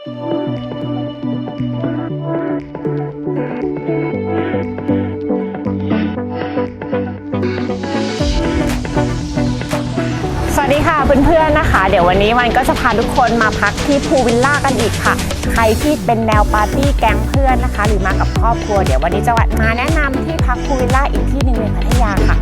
สวัสดีค่ะเพื่อนๆนะคะ เดี๋ยววันนี้วันก็จะพาทุกคนมาพักที่พูลวิลล่ากันอีกค่ะ ใครที่เป็นแนวปาร์ตี้แก๊งเพื่อนนะคะ หรือมากับครอบครัว เดี๋ยววันนี้จะมาแนะนำที่พักพูลวิลล่าอีกที่หนึ่งในพัทยาค่ะ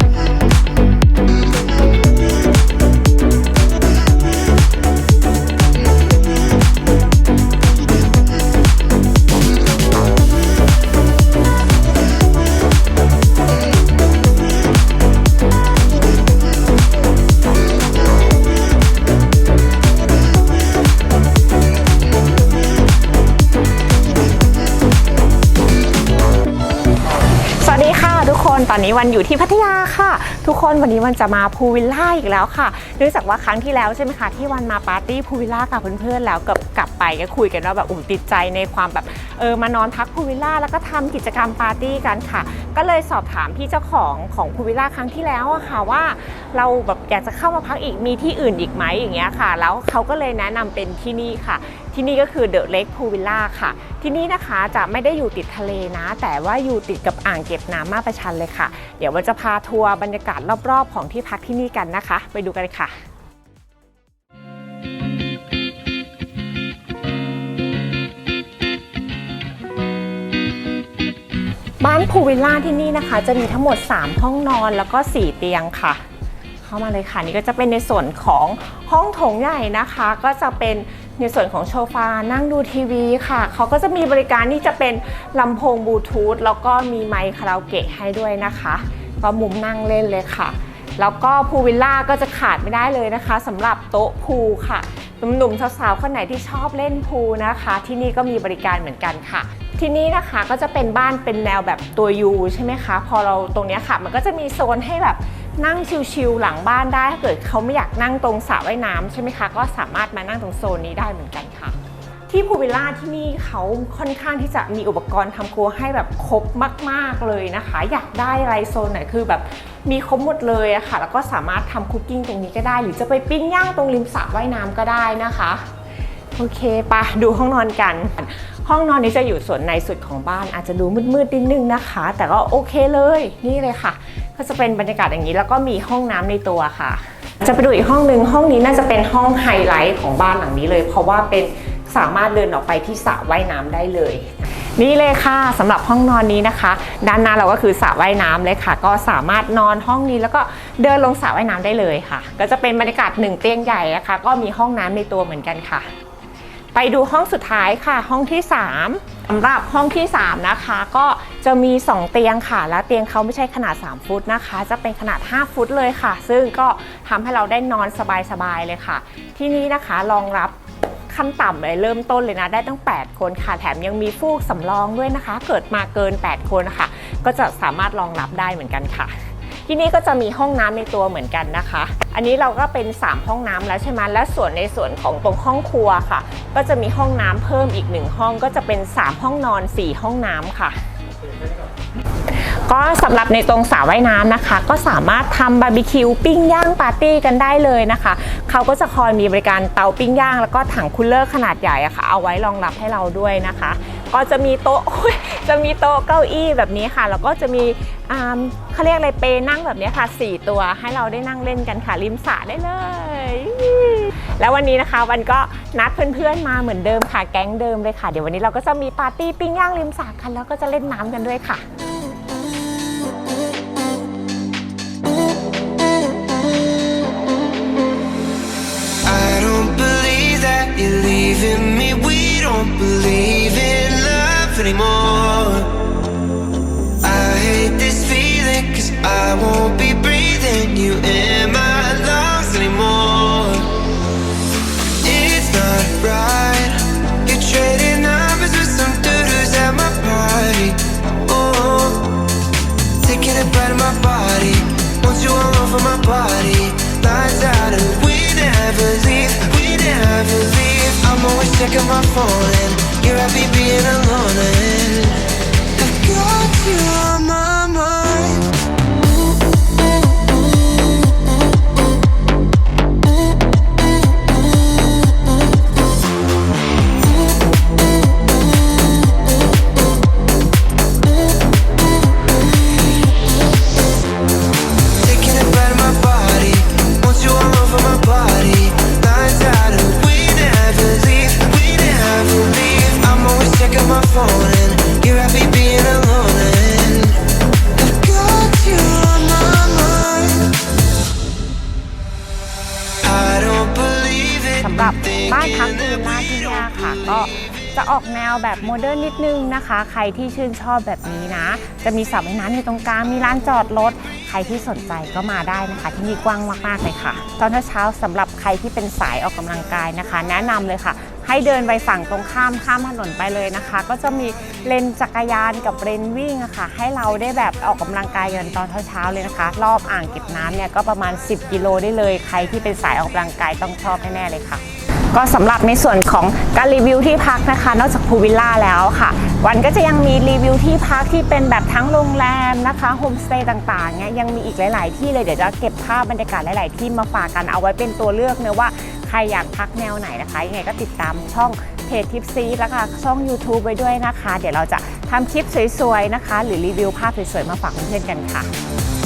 น ตอนนี้วันอยู่ที่พัทยาค่ะ ทุกคนวันนี้วันจะมาพูวิลล่าอีกแล้วค่ะเนื่องจากว่าครั้งที่แล้วใช่ไหมคะที่วันมาปาร์ตี้พูวิลล่ากับเพื่อนๆแล้วกับกลับไปก็คุยกันว่าแบบอุ่ติดใจในความแบบเออมานอนพักพูวิลล่าแล้วก็ทำกิจกรรมปาร์ตี้กันค่ะ ก็เลยสอบถามพี่เจ้าของของพูวิลล่าครั้งที่แล้วอะค่ะว่า เราแบบอยากจะเข้ามาพักอีกมีที่อื่นอีกไหมอย่างเงี้ยค่ะ แล้วเขาก็เลยแนะนำเป็นที่นี่ค่ะ ที่นี่ก็คือเดอะเล็กพูวิลล่าค่ะ ที่นี่นะคะจะไม่ได้อยู่ติดทะเลนะ แต่ว่าอยู่ติดกับอ่างเก็บน้ำมาประชันเลยค่ะ เดี๋ยววันจะพาทัวร์บรรยากาศรอบๆ ของที่พักที่นี่กันนะคะ ไปดูกันค่ะบ้านพูวิลล่าที่นี่นะคะ จะมีทั้งหมด 3 ห้องนอนแล้วก็ 4 เตียงค่ะ เข้ามาเลยค่ะนี่ก็จะเป็นในส่วนของห้องโถงใหญ่นะคะ ก็จะเป็นในส่วนของโซฟานั่งดูทีวีค่ะ เขาก็จะมีบริการที่จะเป็นลำโพงบลูทูธแล้วก็มีไมค์คาราโอเกะให้ด้วยนะคะ ก็มุมนั่งเล่นเลยค่ะ แล้วก็พูลวิลล่าก็จะขาดไม่ได้เลยนะคะสำหรับโต๊ะพูลค่ะหนุ่มๆสาวๆคนไหนที่ชอบเล่นพูลนะคะ ที่นี่ก็มีบริการเหมือนกันค่ะที่นี่นะคะก็จะเป็นบ้านเป็นแนวแบบตัวยูใช่ไหมคะ พอเราตรงนี้ค่ะ มันก็จะมีโซนให้แบบ นั่งชิลๆหลังบ้านได้ถ้าเกิดเขาไม่อยากนั่งตรงสระว่ายน้ำใช่ไหมคะ ก็สามารถมานั่งตรงโซนนี้ได้เหมือนกันค่ะ ที่พูวิลล่าที่นี่เขาค่อนข้างที่จะมีอุปกรณ์ทำครัวให้แบบครบมาก ๆเลยนะคะ อยากได้อะไรโซนไหนคือแบบมีครบหมดเลยอะค่ะ แล้วก็สามารถทำคุกกิ้งตรงนี้ก็ได้ หรือจะไปปิ้งย่างตรงริมสระว่ายน้ำก็ได้นะคะ โอเคปะดูห้องนอนกัน ห้องนอนนี้จะอยู่ส่วนในสุดของบ้านอาจจะดูมืดๆนิดนึงนะคะ แต่ก็โอเคเลยนี่เลยค่ะ ก็จะเป็นบรรยากาศอย่างนี้ แล้วก็มีห้องน้ำในตัวค่ะ จะไปดูอีกห้องนึงห้องนี้น่าจะเป็นห้องไฮไลท์ของบ้านหลังนี้เลย เพราะว่าเป็นสามารถเดินออกไปที่สระว่ายน้ำได้เลยนี่เลยค่ะสำหรับห้องนอนนี้นะคะ ด้านหน้าเราก็คือสระว่ายน้ำเลยค่ะ ก็สามารถนอนห้องนี้แล้วก็เดินลงสระว่ายน้ำได้เลยค่ะ ก็จะเป็นบรรยากาศหนึ่งเตียงใหญ่นะคะ ก็มีห้องน้ำในตัวเหมือนกันค่ะ ไปดูห้องสุดท้ายค่ะ ห้องที่ 3สำหรับห้องที่ 3 นะคะ ก็จะมี 2 เตียงค่ะ แล้วเตียงเขาไม่ใช่ขนาด 3 ฟุตนะคะ จะเป็นขนาด 5 ฟุตเลยค่ะ ซึ่งก็ทำให้เราได้นอนสบายๆเลยค่ะ ที่นี้นะคะรองรับขั้นต่ำเลยเริ่มต้นเลยนะได้ตั้ง 8 คนค่ะ แถมยังมีฟูกสำรองด้วยนะคะ เกิดมาเกิน 8 คนนะคะก็จะสามารถรองรับได้เหมือนกันค่ะ ที่นี่ก็จะมีห้องน้ำในตัวเหมือนกันนะคะ อันนี้เราก็เป็น 3 ห้องน้ำแล้วใช่ไหมและส่วนในส่วนของตรงห้องครัวค่ะ ก็จะมีห้องน้ำเพิ่มอีกหนึ่งห้องก็จะเป็น 3 ห้องนอน 4 ห้องน้ำค่ะ ก็สำหรับในตรงสระว่ายน้ำนะคะ ก็สามารถทำบาร์บีคิวปิ้งย่างปาร์ตี้กันได้เลยนะคะ เขาก็จะคอยมีบริการเตาปิ้งย่าง แล้วก็ถังคูลเลอร์ขนาดใหญ่อะค่ะเอาไว้รองรับให้เราด้วยนะคะ ก็จะมีโต๊ะจะมีโต๊ะเก้าอี้แบบนี้ค่ะ แล้วก็จะมีอ่าเขาเรียกอะไรเปนั่งแบบนี้ค่ะ 4 ตัวให้เราได้นั่งเล่นกันค่ะริมสระได้เลย แล้ววันนี้นะคะวันก็นัดเพื่อนๆมาเหมือนเดิมค่ะแก๊งเดิมเลยค่ะ เดี๋ยววันนี้เราก็จะมีปาร์ตี้ปิ้งย่างริมสระกันแล้วก็จะเล่นน้ำกันด้วยค่ะ leaving me. We don't believe in love anymore. I hate this feeling cause I won't be checking my phone and you're happy being alone. And I've got you บ้านะคะก็จะออกแนวแบบโมเดิร์นนิดนึงนะคะ ใครที่ชื่นชอบแบบนี้นะ จะมีสระว่ายน้ำอยู่ตรงกลาง มีลานจอดรถ ใครที่สนใจก็มาได้นะคะ ที่นี่กว้างมากๆเลยค่ะ ตอนเช้าๆสำหรับใครที่เป็นสายออกกำลังกายนะคะ แนะนำเลยค่ะ ให้เดินไปฝั่งตรงข้ามข้ามถนนไปเลยนะคะ ก็จะมีเลนจักรยานกับเลนวิ่งอะค่ะ ให้เราได้แบบออกกำลังกายกันตอนเช้าๆเลยนะคะ รอบอ่างเก็บน้ำเนี่ยก็ประมาณ 10 กิโลได้เลย ใครที่เป็นสายออกกำลังกายต้องชอบแน่ๆเลยค่ะ ก็สำหรับในส่วนของการรีวิวที่พักนะคะ นอกจากพูลวิลล่าแล้วค่ะ วันก็จะยังมีรีวิวที่พักที่เป็นแบบทั้งโรงแรมนะคะโฮมสเตย์ต่างๆเนี่ยยังมีอีกหลาย ๆ ที่เลยเดี๋ยวจะเก็บภาพบรรยากาศหลาย ๆ ที่มาฝากกันเอาไว้เป็นตัวเลือกเนะว่าใครอยากพักแนวไหนนะคะยังไงก็ติดตามช่องเพจทิปซีแล้วก็ช่อง YouTube ไว้ด้วยนะคะ เดี๋ยวเราจะทำคลิปสวย ๆ นะคะ หรือรีวิวภาพสวย ๆ มาฝากเพื่อนๆกันค่ะ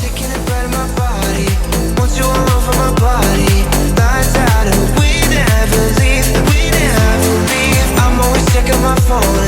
Taking a part of my body. Want you all over my body. i'm always checking my phone.